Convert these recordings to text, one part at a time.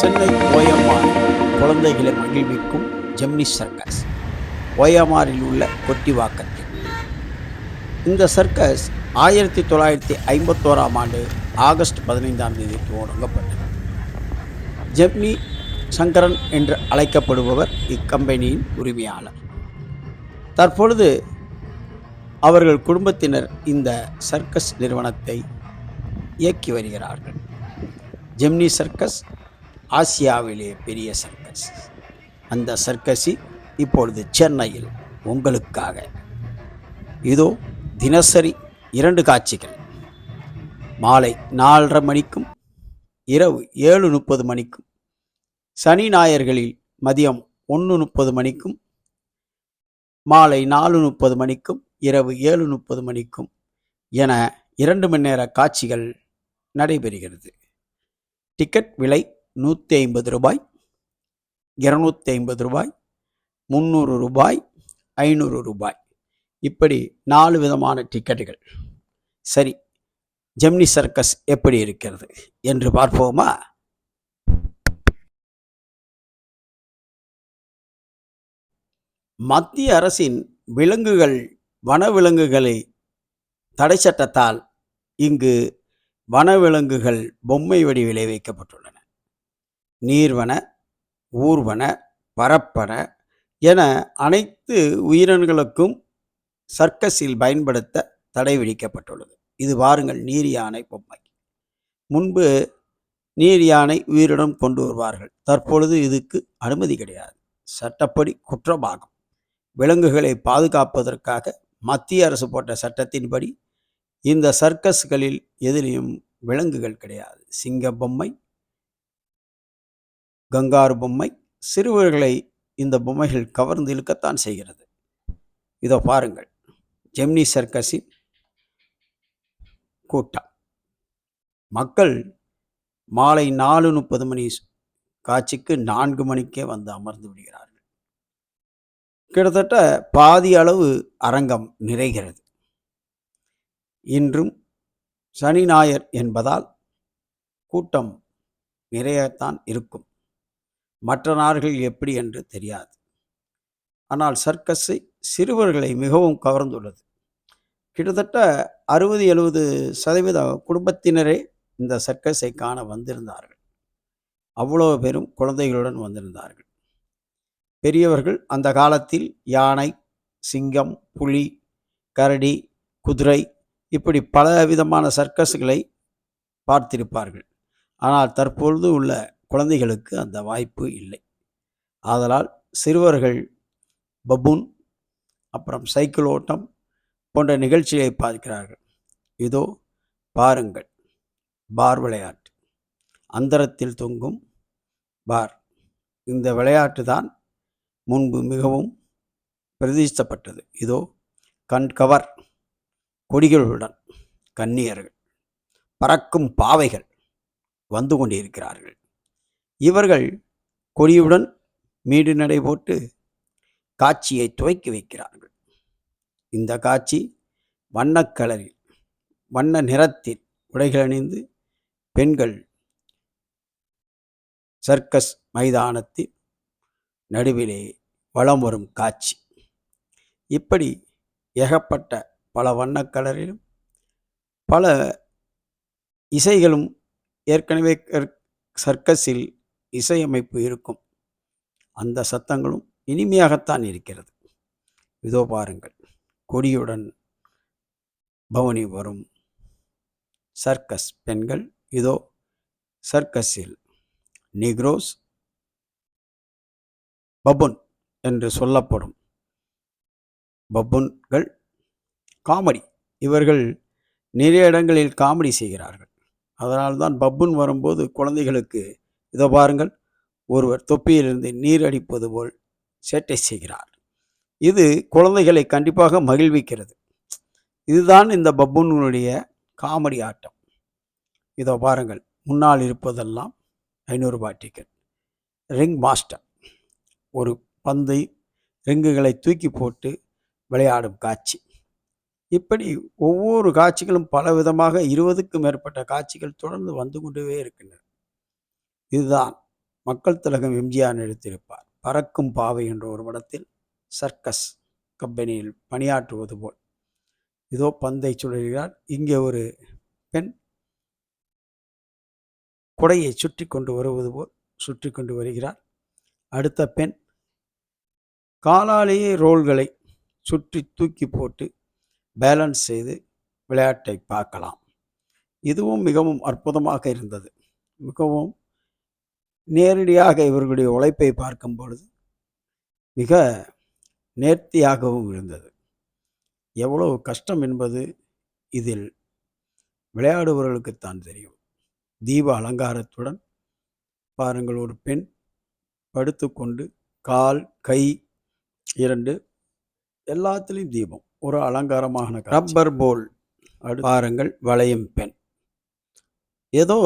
சென்னை ஓயம்மார் குழந்தைகளை மகிழ்விக்கும் Gemini circus. ஓயமாரில் உள்ள கொட்டிவாக்கத்தில் இந்த சர்க்கஸ் ஆயிரத்தி தொள்ளாயிரத்தி ஐம்பத்தோராம் ஆண்டு ஆகஸ்ட் பதினைந்தாம் தேதி தொடங்கப்பட்டது ஜெம்னி சங்கரன் என்று அழைக்கப்படுபவர் இக்கம்பெனியின் உரிமையாளர். தற்பொழுது அவர்கள் குடும்பத்தினர் இந்த சர்க்கஸ் நிறுவனத்தை இயக்கி வருகிறார்கள். ஜெம்னி சர்க்கஸ் ஆசியாவிலே பெரிய சர்க்கஸ். அந்த சர்க்கஸி இப்பொழுது சென்னையில் உங்களுக்காக. இதோ தினசரி இரண்டு காட்சிகள். மாலை நாலரை மணிக்கும் இரவு ஏழு முப்பது மணிக்கும் சனி ஞாயிற்களில் மதியம் ஒன்று முப்பது மணிக்கும் மாலை நாலு முப்பது மணிக்கும் இரவு ஏழு முப்பது மணிக்கும் என இரண்டு மணி நேர காட்சிகள் நடைபெறுகிறது. டிக்கெட் விலை நூற்றி ஐம்பது ரூபாய் இரநூத்தி ஐம்பது ரூபாய் முந்நூறு ரூபாய் ஐநூறு ரூபாய். இப்படி நாலு விதமான டிக்கெட்டுகள். சரி ஜெமினி சர்க்கஸ் எப்படி இருக்கிறது என்று பார்ப்போமா? மத்திய அரசின் விலங்குகள் வனவிலங்குகளை தடை சட்டத்தால் இங்கு வனவிலங்குகள் பொம்மை வடிவிலே வைக்கப்பட்டுள்ளன. நீர்வன ஊர்வன பரப்பன என அனைத்து உயிரன்களுக்கும் சர்க்கஸில் பயன்படுத்த தடை விதிக்கப்பட்டுள்ளது. இது வாருங்கள் நீர் யானை பொம்மை. முன்பு நீர் யானை உயிரிடம் கொண்டு வருவார்கள். தற்பொழுது இதுக்கு அனுமதி கிடையாது. சட்டப்படி குற்றமாகும். விலங்குகளை பாதுகாப்பதற்காக மத்திய அரசு போட்ட சட்டத்தின்படி இந்த சர்க்கஸ்களில் எதிலையும் விலங்குகள் கிடையாது. சிங்க பொம்மை கங்காரு பொம்மை சிறுவர்களை இந்த பொம்மைகள் கவர்ந்து இழுக்கத்தான் செய்கிறது. இதோ பாருங்கள் ஜெம்னி சர்க்கஸின் கூட்டம். மக்கள் மாலை நாலு முப்பது மணி காட்சிக்கு நான்கு மணிக்கே வந்து அமர்ந்து விடுகிறார்கள். கிட்டத்தட்ட பாதி அளவு அரங்கம் நிறைகிறது. இன்றும் சனி ஞாயர் என்பதால் கூட்டம் நிறையத்தான் இருக்கும். மற்ற நாடுகள் எப்படி என்று தெரியாது. ஆனால் சர்க்கஸை சிறுவர்களை மிகவும் கவர்ந்துள்ளது. கிட்டத்தட்ட அறுபது எழுபது சதவீத குடும்பத்தினரே இந்த சர்க்கஸை காண வந்திருந்தார்கள். அவ்வளோ பேரும் குழந்தைகளுடன் வந்திருந்தார்கள். பெரியவர்கள் அந்த காலத்தில் யானை சிங்கம் புலி கரடி குதிரை இப்படி பல விதமான சர்க்கஸ்களை பார்த்திருப்பார்கள். ஆனால் தற்பொழுது உள்ள குழந்தைகளுக்கு அந்த வாய்ப்பு இல்லை. ஆதலால் சிறுவர்கள் பபூன் அப்புறம் சைக்கிள் ஓட்டம் போன்ற நிகழ்ச்சியை பார்க்கிறார்கள். இதோ பாருங்கள் பார் விளையாட்டு. அந்தரத்தில் தொங்கும் பார். இந்த விளையாட்டு தான் முன்பு மிகவும் பிரதிஷ்டப்பட்டது. இதோ கண் கவர் கொடிகளுடன் கன்னியர்கள் பறக்கும் பாவைகள் வந்து கொண்டிருக்கிறார்கள். இவர்கள் கொடியுடன் மீடு நடை போட்டு காட்சியை துவக்கி வைக்கிறார்கள். இந்த காட்சி வண்ணக்கலரில் வண்ண நிறத்தில் உடைகள் அணிந்து பெண்கள் சர்க்கஸ் மைதானத்தில் நடுவிலே வலம் வரும் காட்சி. இப்படி ஏகப்பட்ட பல வண்ணக்கலரிலும் பல இசைகளும் ஏற்கனவே சர்க்கஸில் இசையமைப்பு இருக்கும். அந்த சத்தங்களும் இனிமையாகத்தான் இருக்கிறது. இதோ பாருங்கள். கொடியுடன் பவனி வரும் சர்க்கஸ் பெண்கள். இதோ சர்க்கஸில் நிக்ரோஸ் பபுன் என்று சொல்லப்படும். பபுன்கள் காமெடி. இவர்கள் நிறைய இடங்களில் காமெடி செய்கிறார்கள். அதனால்தான் பப்புன் வரும்போது குழந்தைகளுக்கு இதோ பாருங்கள் ஒருவர் தொப்பியிலிருந்து நீர் அடிப்பது போல் சேட்டை செய்கிறார். இது குழந்தைகளை கண்டிப்பாக மகிழ்விக்கிறது. இதுதான் இந்த பப்புனுடைய காமெடி ஆட்டம். இதோ பாருங்கள் முன்னால் இருப்பதெல்லாம் ஐநூறுரூபா டிக்கெட் ரிங் மாஸ்டர் ஒரு பந்தை ரிங்குகளை தூக்கி போட்டு விளையாடும் காட்சி. இப்படி ஒவ்வொரு காட்சிகளும் பல விதமாக இருபதுக்கும் மேற்பட்ட காட்சிகள் தொடர்ந்து வந்து கொண்டே இருக்கின்றன. இதுதான். மக்கள் திலகம் எம்ஜிஆர் நடித்திருப்பார் பறக்கும் பாவை என்ற ஒரு படத்தில் சர்க்கஸ் கம்பெனியில் பணியாற்றுவது போல். இதோ பந்தை சுழல்கிறார். இங்கே ஒரு பெண் குடையை சுற்றி கொண்டு வருவது போல் சுற்றி கொண்டு வருகிறார். அடுத்த பெண் காலாலேயே ரோல்களை சுற்றி தூக்கி போட்டு பேலன்ஸ் செய்து விளையாட்டை பார்க்கலாம். இதுவும் மிகவும் அற்புதமாக இருந்தது. மிகவும் நேரடியாக இவர்களுடைய உழைப்பை பார்க்கும் பொழுது மிக நேர்த்தியாகவும் இருந்தது. எவ்வளவு கஷ்டம் என்பது இதில் விளையாடுபவர்களுக்குத்தான் தெரியும். தீப அலங்காரத்துடன் பாருங்கள் ஒரு பெண் படுத்துக்கொண்டு கால் கை இரண்டு எல்லாத்துலேயும் தீபம். ஒரு அலங்காரமான ரப்பர் போல். பாருங்கள் வளையும் பெண். ஏதோ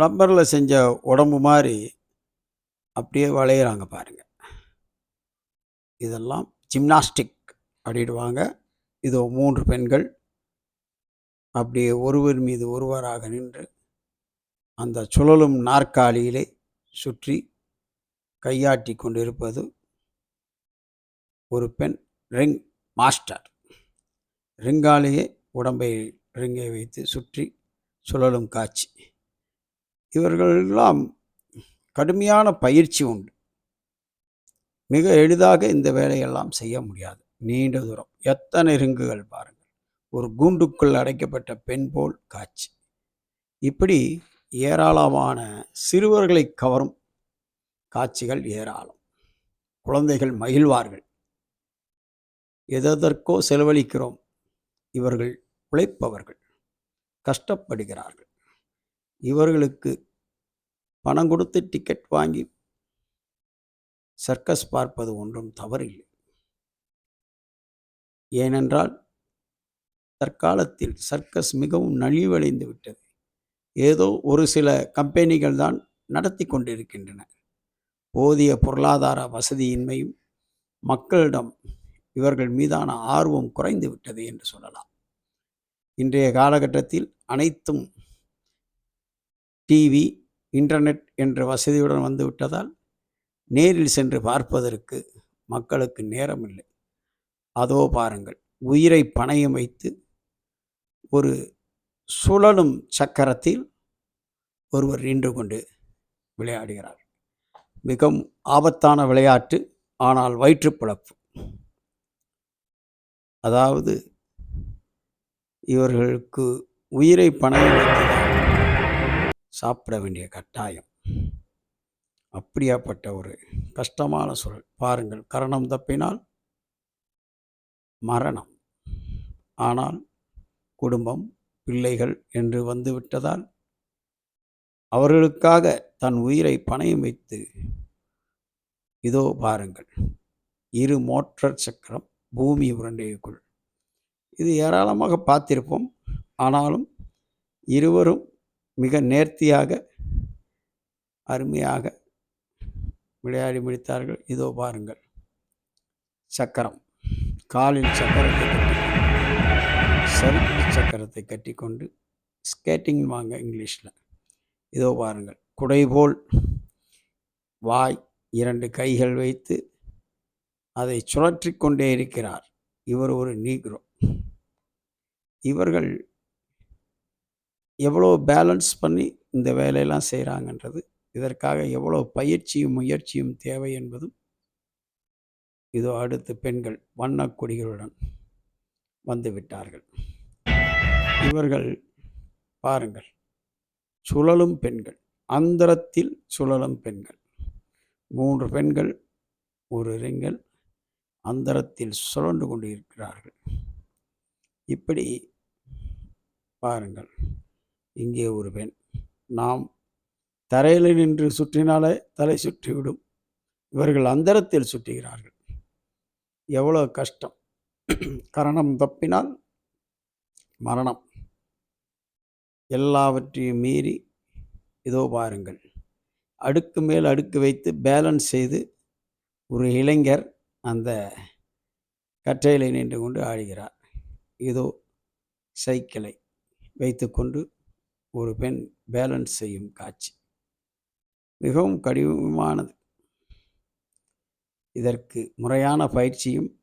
ரப்பரில் செஞ்ச உடம்பு மாதிரி அப்படியே வளையிறாங்க பாருங்கள் இதெல்லாம் ஜிம்னாஸ்டிக் அப்படிடுவாங்க. இதோ மூன்று பெண்கள் அப்படியே ஒருவர் மீது ஒருவராக நின்று அந்த சுழலும் நாற்காலியிலே சுற்றி கையாட்டி கொண்டிருப்பது ஒரு பெண் ரிங் மாஸ்டர். ரிங்காலேயே உடம்பை ரிங்கை வைத்து சுற்றி சுழலும் காட்சி. இவர்களெல்லாம் கடுமையான பயிற்சி உண்டு. மிக எளிதாக இந்த வேலையெல்லாம் செய்ய முடியாது. நீண்ட தூரம். எத்தனை ரிங்குகள் பாருங்கள். ஒரு கூண்டுக்குள் அடைக்கப்பட்ட பெண் போல் காட்சி. இப்படி ஏராளமான சிறுவர்களை கவரும் காட்சிகள் ஏராளம். குழந்தைகள் மகிழ்வார்கள். எதற்கோ செலவழிக்கிறோம். இவர்கள் உழைப்பவர்கள். கஷ்டப்படுகிறார்கள். இவர்களுக்கு பணம் கொடுத்து டிக்கெட் வாங்கி சர்க்கஸ் பார்ப்பது ஒன்றும் தவறில்லை. ஏனென்றால் தற்காலத்தில் சர்க்கஸ் மிகவும் நலிவடைந்து விட்டது. ஏதோ ஒரு சில கம்பெனிகள் தான் நடத்தி கொண்டிருக்கின்றன. போதிய பொருளாதார வசதியின்மையும் மக்களிடம் இவர்கள் மீதான ஆர்வம் குறைந்து விட்டது என்று சொல்லலாம். இன்றைய காலகட்டத்தில் அனைத்தும் டிவி இன்டர்நெட் என்ற வசதியுடன் வந்துவிட்டதால் நேரில் சென்று பார்ப்பதற்கு மக்களுக்கு நேரம் இல்லை அதோ பாருங்கள் உயிரை பணையம் வைத்து ஒரு சுழலும் சக்கரத்தில் ஒருவர் நின்று கொண்டு விளையாடுகிறார். மிகவும் ஆபத்தான விளையாட்டு ஆனால் வயிற்றுப்பிழப்பு. அதாவது இவர்களுக்கு உயிரை பணையம் வைத்து சாப்பிட வேண்டிய கட்டாயம். அப்படியாப்பட்ட ஒரு கஷ்டமான சூழல். பாருங்கள் கரணம் தப்பினால் மரணம். ஆனால் குடும்பம் பிள்ளைகள் என்று வந்துவிட்டதால் அவர்களுக்காக தன் உயிரை பணையம் வைத்து இதோ பாருங்கள் இரு மோட்டர் சக்கரம் பூமி உரண்டைக்குள். இது ஏராளமாக பார்த்திருப்போம். ஆனாலும் இருவரும் மிக நேர்த்தியாக அருமையாக விளையாடி முடித்தார்கள். இதோ பாருங்கள். சக்கரம். காலில் சக்கரத்தை கட்டி சறுக்கு சக்கரத்தை கட்டி கொண்டு ஸ்கேட்டிங் வாங்க இங்கிலீஷில். இதோ பாருங்கள். குடைபோல் வாய் இரண்டு கைகள் வைத்து அதை சுழற்றி கொண்டே இருக்கிறார். இவர் ஒரு நீக்ரோ. இவர்கள் எவ்வளோ பேலன்ஸ் பண்ணி இந்த வேலையெல்லாம் செய்கிறாங்கன்றது இதற்காக எவ்வளோ பயிற்சியும் முயற்சியும் தேவை என்பதும் இதோ அடுத்து பெண்கள் வண்ணக்கொடிகளுடன் வந்துவிட்டார்கள் இவர்கள் பாருங்கள் சுழலும் பெண்கள் அந்தரத்தில் சுழலும் பெண்கள். மூன்று பெண்கள் ஒரு ரிங்கள் அந்தரத்தில் சுழண்டு கொண்டு இருக்கிறார்கள் இப்படி பாருங்கள் இங்கே ஒரு பெண். நாம் தரையில் நின்று சுற்றினாலே தலை சுற்றிவிடும். இவர்கள் அந்தரத்தில் சுற்றுகிறார்கள். எவ்வளோ கஷ்டம். கரணம் தப்பினால் மரணம். எல்லாவற்றையும் மீறி இதோ பாருங்கள். அடுக்கு மேல் அடுக்கு வைத்து பேலன்ஸ் செய்து ஒரு இளைஞர் அந்த கற்றையிலை நின்று கொண்டு ஆடுகிறார். இதோ சைக்கிளை வைத்துக்கொண்டு ஒரு பெண் பேலன்ஸ் செய்யும் காட்சி. மிகவும் கடினமானது. இதற்கு முறையான பயிற்சியும்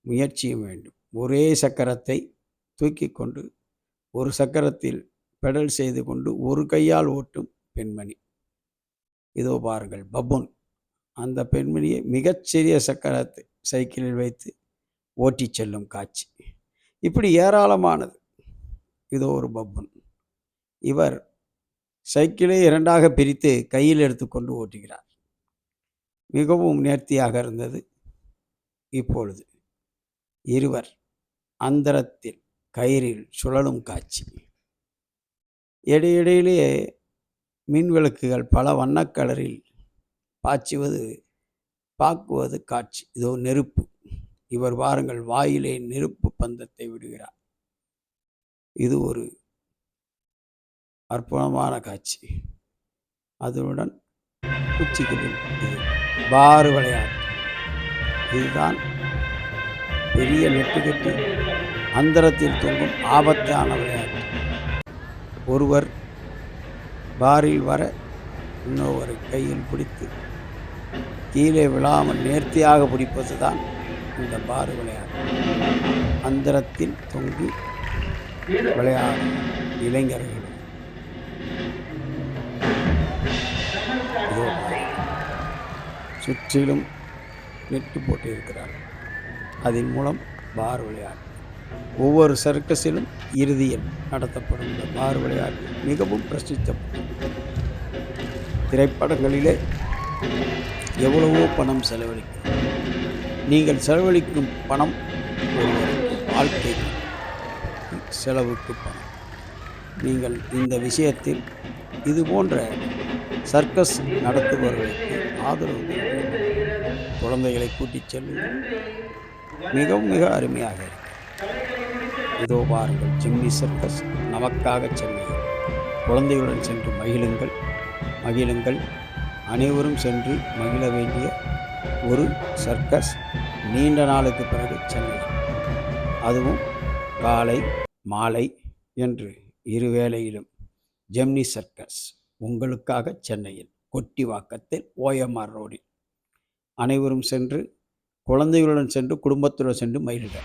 முயற்சியும் வேண்டும். ஒரே சக்கரத்தை தூக்கி கொண்டு ஒரு சக்கரத்தில் பெடல் செய்து கொண்டு ஒரு கையால் ஓட்டும் பெண்மணி. இதோ பாருங்கள் பப்புன். அந்த பெண்மணியை மிகச்சிறிய சக்கரத்தை சைக்கிளில் வைத்து ஓட்டிச் செல்லும் காட்சி. இப்படி ஏராளமானது. இதோ ஒரு பப்புன். இவர் சைக்கிளை இரண்டாக பிரித்து கையில் எடுத்துக்கொண்டு ஓட்டுகிறார். மிகவும் நேர்த்தியாக இருந்தது. இப்பொழுது இருவர் அந்தரத்தில் கயிறில் சுழலும் காட்சி. இடையிடையிலே மின் விளக்குகள் பல வண்ணக்கலரில் பாய்ச்சுவது பாக்குவது காட்சி. இதோ நெருப்பு. இவர் வாருங்கள். வாயிலே நெருப்பு பந்தத்தை விடுகிறார். இது ஒரு அற்புதமான காட்சி. அதனுடன் குச்சிகளில் பாறு பாரு விளையாட்டு. இதுதான் பெரிய நெட்டுக்கட்டி அந்தரத்தில் தொங்கும் ஆபத்தான விளையாட்டு. ஒருவர் பாரில் வர இன்னொருவரை கையில் பிடித்து கீழே விழாமல் நேர்த்தியாக பிடிப்பது தான் இந்த பாரு விளையாட்டு. அந்தரத்தில் தொங்கி விளையாடும் இளைஞர்கள் சுற்றிலும் நெட்டு போட்டிருக்கிறார். அதன் மூலம் பார் விளையாட்டு. ஒவ்வொரு சர்க்கஸிலும் இறுதியில் நடத்தப்படும் இந்த பார் விளையாட்டு மிகவும் பிரசித்தம் திரைப்படங்களிலே எவ்வளவோ பணம் செலவழிக்கும் நீங்கள் செலவழிக்கும் பணம் ஒருவருக்கு வாழ்க்கை செலவுக்கு பணம். நீங்கள் இந்த விஷயத்தில் இது போன்ற சர்க்கஸ் நடத்துபவர்களுக்கு ஆதரவு குழந்தைகளை கூட்டிச் செல்லுங்கள் மிகவும் மிக அருமையாக இருக்கும் இதோ பாருங்கள் ஜிம்மி சர்க்கஸ் நமக்காக சென்னை குழந்தைகளுடன் சென்று மகிழுங்கள் மகிழுங்கள். அனைவரும் சென்று மகிழ வேண்டிய ஒரு சர்க்கஸ் நீண்ட நாளுக்கு பிறகு சென்னை அதுவும் காலை மாலை என்று இருவேளையிலும் ஜெம்னி சர்க்கஸ் உங்களுக்காக சென்னையில். கொட்டிவாக்கத்தில் ஓஎம்ஆர் ரோடில். அனைவரும் சென்று குழந்தைகளுடன் சென்று குடும்பத்துடன் சென்று மயிலிட